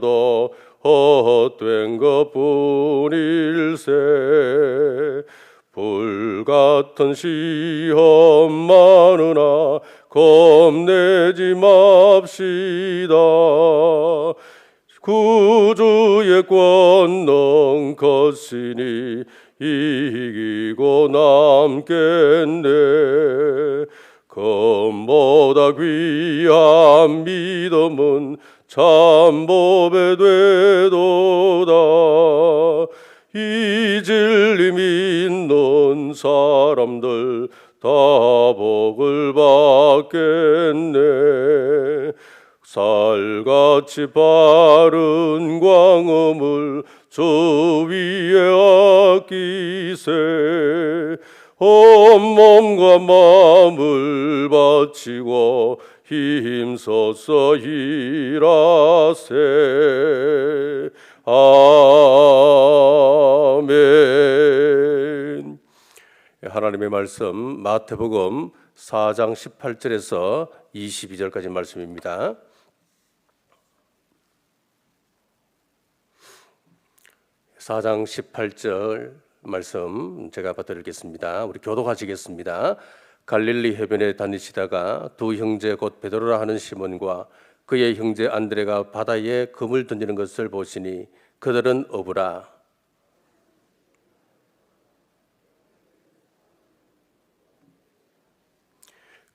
도 헛된 것뿐일세. 불같은 시험 많으나 겁내지 맙시다. 구주의 권능 거시니 이기고 남겠네. 검보다 귀한 믿음은 참법에 되도다. 이 진리 믿는 사람들 다 복을 받겠네. 살같이 바른 광음을 저 위에 아끼세. 온몸과 마음을 바치고 힘써서 일하세 아멘 하나님의 말씀 마태복음 4장 18절에서 22절까지 말씀입니다. 사장 18절 말씀 제가 받드리겠습니다. 우리 교도하시겠습니다. 갈릴리 해변에 다니시다가 두 형제 곧 베드로라 하는 시몬과 그의 형제 안드레가 바다에 금을 던지는 것을 보시니 그들은 어부라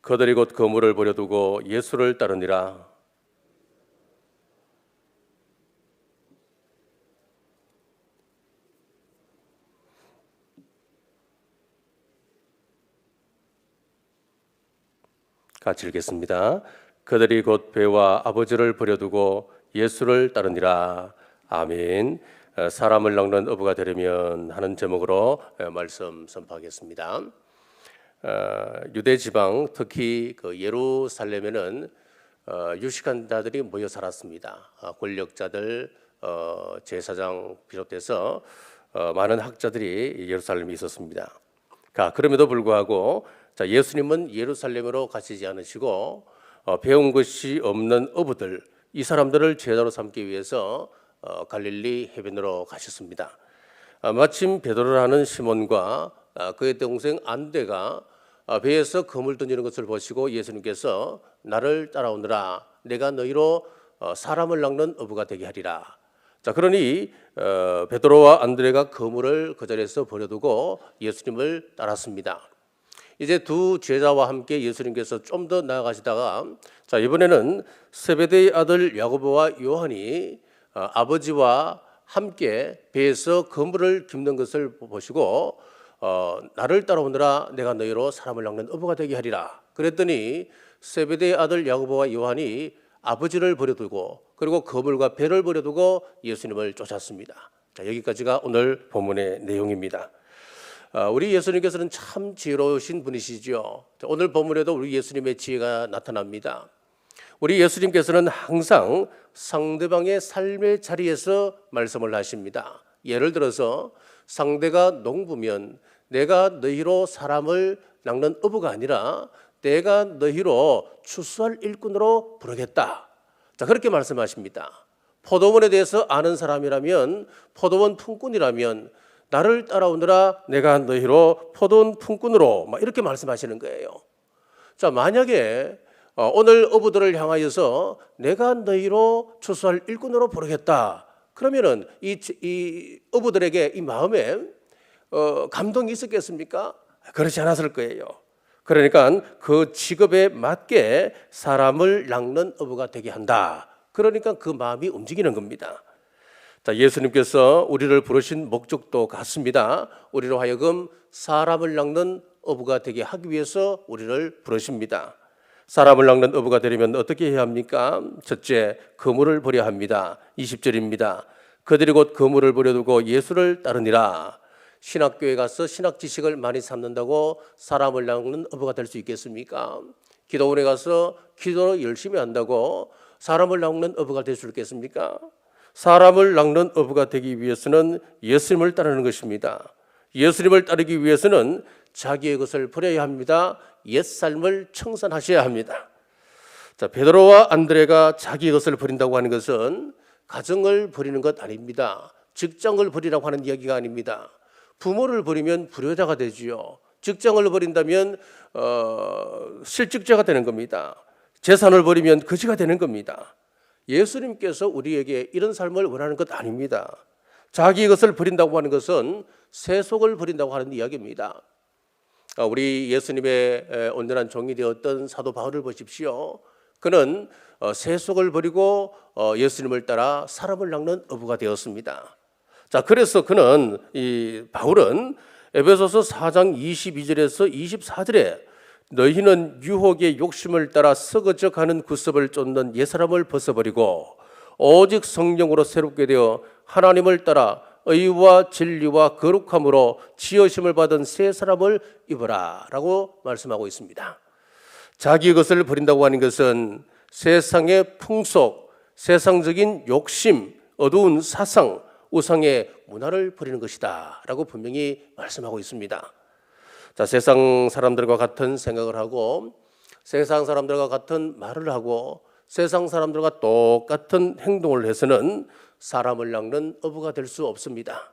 그들이 곧 그물을 버려두고 예수를 따르니라. 같이 읽겠습니다. 그들이 곧 배와 아버지를 버려두고 예수를 따르니라. 아멘. 어, 사람을 낚는 어부가 되려면 하는 제목으로 어, 말씀 선포하겠습니다. 어, 유대 지방 특히 그 예루살렘에는 어, 유식한 자들이 모여 살았습니다. 아, 권력자들, 어, 제사장 비롯해서 어, 많은 학자들이 예루살렘에 있었습니다. 자, 그럼에도 불구하고 자, 예수님은 예루살렘으로 가시지 않으시고 어, 배운 것이 없는 어부들 이 사람들을 제자로 삼기 위해서 어, 갈릴리 해변으로 가셨습니다. 아, 마침 베드로라는 시몬과 아, 그의 동생 안데가 아, 배에서 금을 던지는 것을 보시고 예수님께서 나를 따라오느라 내가 너희로 어, 사람을 낚는 어부가 되게 하리라. 자 그러니 어, 베드로와 안드레가 그물을 그 자리에서 버려두고 예수님을 따랐습니다. 이제 두 제자와 함께 예수님께서 좀 더 나아가시다가 자 이번에는 세베대의 아들 야고보와 요한이 어, 아버지와 함께 배에서 그물을 깁는 것을 보시고 어, 나를 따라오느라 내가 너희로 사람을 낚는 어부가 되게 하리라. 그랬더니 세베대의 아들 야고보와 요한이 아버지를 버려두고 그리고 그물과 배를 버려두고 예수님을 쫓았습니다. 자, 여기까지가 오늘 본문의 내용입니다. 아, 우리 예수님께서는 참 지혜로우신 분이시죠. 자, 오늘 본문에도 우리 예수님의 지혜가 나타납니다. 우리 예수님께서는 항상 상대방의 삶의 자리에서 말씀을 하십니다. 예를 들어서 상대가 농부면 내가 너희로 사람을 낚는 어부가 아니라 내가 너희로 추수할 일꾼으로 부르겠다. 자, 그렇게 말씀하십니다. 포도원에 대해서 아는 사람이라면 포도원 품꾼이라면 나를 따라오느라 내가 너희로 포도원 품꾼으로 막 이렇게 말씀하시는 거예요. 자, 만약에 어, 오늘 어부들을 향하여서 내가 너희로 추수할 일꾼으로 부르겠다. 그러면은 이, 이 어부들에게 이 마음에 어, 감동이 있었겠습니까? 그렇지 않았을 거예요. 그러니까 그 직업에 맞게 사람을 낚는 어부가 되게 한다. 그러니까 그 마음이 움직이는 겁니다. 자, 예수님께서 우리를 부르신 목적도 같습니다. 우리로 하여금 사람을 낚는 어부가 되게 하기 위해서 우리를 부르십니다. 사람을 낚는 어부가 되려면 어떻게 해야 합니까? 첫째, 그물을 버려야 합니다. 20절입니다. 그들이 곧 그물을 버려두고 예수를 따르니라. 신학교에 가서 신학 지식을 많이 삼는다고 사람을 낚는 어부가 될 수 있겠습니까? 기도원에 가서 기도를 열심히 한다고 사람을 낚는 어부가 될 수 있겠습니까? 사람을 낚는 어부가 되기 위해서는 예수님을 따르는 것입니다. 예수님을 따르기 위해서는 자기의 것을 버려야 합니다. 옛 삶을 청산하셔야 합니다. 자, 베드로와 안드레가 자기 것을 버린다고 하는 것은 가정을 버리는 것 아닙니다. 직장을 버리라고 하는 이야기가 아닙니다. 부모를 버리면 불효자가 되지요. 직장을 버린다면 어, 실직자가 되는 겁니다. 재산을 버리면 거지가 되는 겁니다. 예수님께서 우리에게 이런 삶을 원하는 것 아닙니다. 자기 것을 버린다고 하는 것은 세속을 버린다고 하는 이야기입니다. 아, 우리 예수님의 에, 온전한 종이 되었던 사도 바울을 보십시오. 그는 어, 세속을 버리고 어, 예수님을 따라 사람을 낚는 어부가 되었습니다. 자, 그래서 그는 이 바울은 에베소서 4장 22절에서 24절에 너희는 유혹의 욕심을 따라 썩어져 가는 구습을 쫓는 옛사람을 벗어버리고 오직 성령으로 새롭게 되어 하나님을 따라 의와 진리와 거룩함으로 지으심을 받은 새 사람을 입어라라고 말씀하고 있습니다. 자기 것을 버린다고 하는 것은 세상의 풍속, 세상적인 욕심, 어두운 사상, 우상의 문화를 버리는 것이다라고 분명히 말씀하고 있습니다. 자, 세상 사람들과 같은 생각을 하고 세상 사람들과 같은 말을 하고 세상 사람들과 똑같은 행동을 해서는 사람을 낚는 어부가 될 수 없습니다.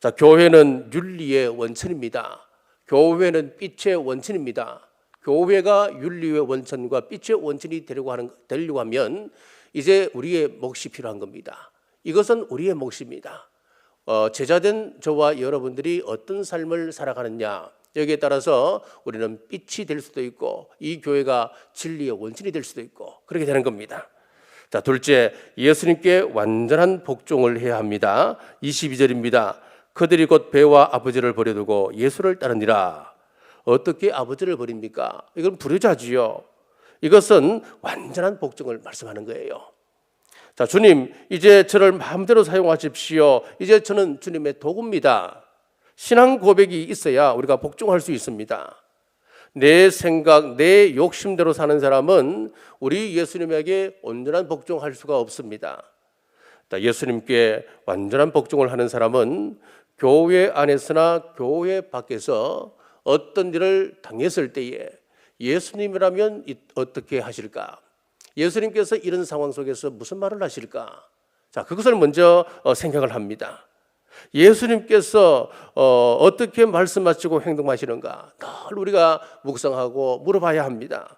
자, 교회는 윤리의 원천입니다. 교회는 빛의 원천입니다. 교회가 윤리의 원천과 빛의 원천이 되려고 하는 되려고 하면 이제 우리의 몫이 필요한 겁니다. 이것은 우리의 몫입니다. 어, 제자된 저와 여러분들이 어떤 삶을 살아가느냐 여기에 따라서 우리는 빛이 될 수도 있고 이 교회가 진리의 원천이 될 수도 있고 그렇게 되는 겁니다. 자, 둘째, 예수님께 완전한 복종을 해야 합니다. 22절입니다. 그들이 곧 배와 아버지를 버려두고 예수를 따르니라. 어떻게 아버지를 버립니까? 이건 불효자지요. 이것은 완전한 복종을 말씀하는 거예요. 자, 주님, 이제 저를 마음대로 사용하십시오. 이제 저는 주님의 도구입니다. 신앙 고백이 있어야 우리가 복종할 수 있습니다. 내 생각, 내 욕심대로 사는 사람은 우리 예수님에게 온전한 복종할 수가 없습니다. 예수님께 완전한 복종을 하는 사람은 교회 안에서나 교회 밖에서 어떤 일을 당했을 때에 예수님이라면 어떻게 하실까? 예수님께서 이런 상황 속에서 무슨 말을 하실까? 자, 그것을 먼저 어, 생각을 합니다. 예수님께서 어, 떻게 말씀하시고 행동하시는가 늘 우리가 묵상하고 물어봐야 합니다.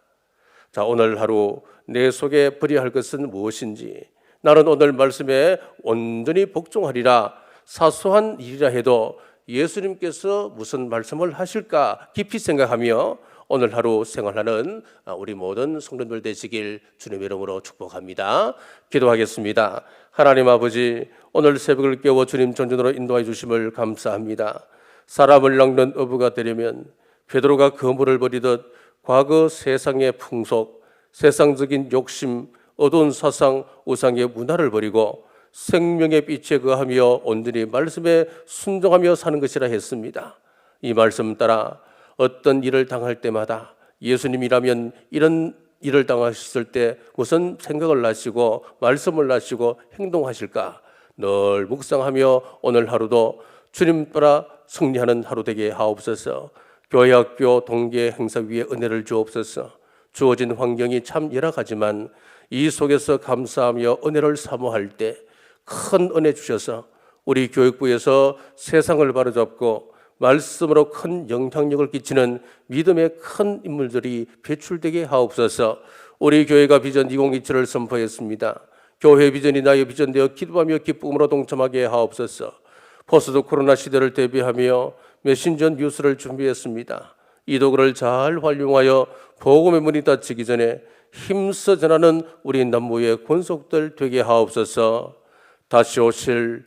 자 오늘 하루 내 속에 버려야 할 것은 무엇인지 나는 오늘 말씀에 온전히 복종하리라 사소한 일이라 해도 예수님께서 무슨 말씀을 하실까 깊이 생각하며 오늘 하루 생활하는 우리 모든 성도들 되시길 주님의 이름으로 축복합니다. 기도하겠습니다. 하나님 아버지 오늘 새벽을 깨워 주님 전전으로 인도해 주심을 감사합니다. 사람을 낚는 어부가 되려면 베드로가 그물을 버리듯 과거 세상의 풍속, 세상적인 욕심, 어두운 사상, 우상의 문화를 버리고 생명의 빛에 거하며 온전히 말씀에 순종하며 사는 것이라 했습니다. 이 말씀 따라 어떤 일을 당할 때마다 예수님이라면 이런 일을 당하셨을 때 무슨 생각을 하시고 말씀을 하시고 행동하실까 늘 묵상하며 오늘 하루도 주님 따라 승리하는 하루 되게 하옵소서. 교회 학교 동계 행사 위에 은혜를 주옵소서. 주어진 환경이 참 열악하지만 이 속에서 감사하며 은혜를 사모할 때 큰 은혜 주셔서 우리 교육부에서 세상을 바로잡고 말씀으로 큰 영향력을 끼치는 믿음의 큰 인물들이 배출되게 하옵소서. 우리 교회가 비전 2027을 선포했습니다. 교회 비전이 나의 비전되어 기도하며 기쁨으로 동참하게 하옵소서. 포스트 코로나 시대를 대비하며 메신저 뉴스를 준비했습니다. 이 도구를 잘 활용하여 복음의 문이 닫히기 전에 힘써 전하는 우리 남모의 권속들 되게 하옵소서. 다시 오실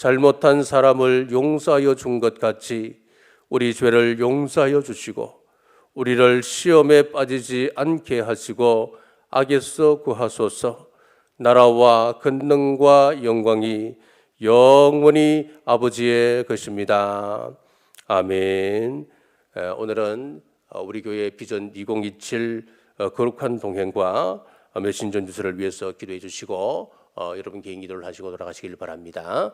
잘못한 사람을 용서하여 준 것 같이 우리 죄를 용서하여 주시고 우리를 시험에 빠지지 않게 하시고 악에서 구하소서 나라와 권능과 영광이 영원히 아버지의 것입니다. 아멘. 에, 오늘은 어, 우리 교회 비전 2027 어, 거룩한 동행과 어, 메신저 뉴스를 위해서 기도해 주시고 어, 여러분 개인 기도를 하시고 돌아가시길 바랍니다.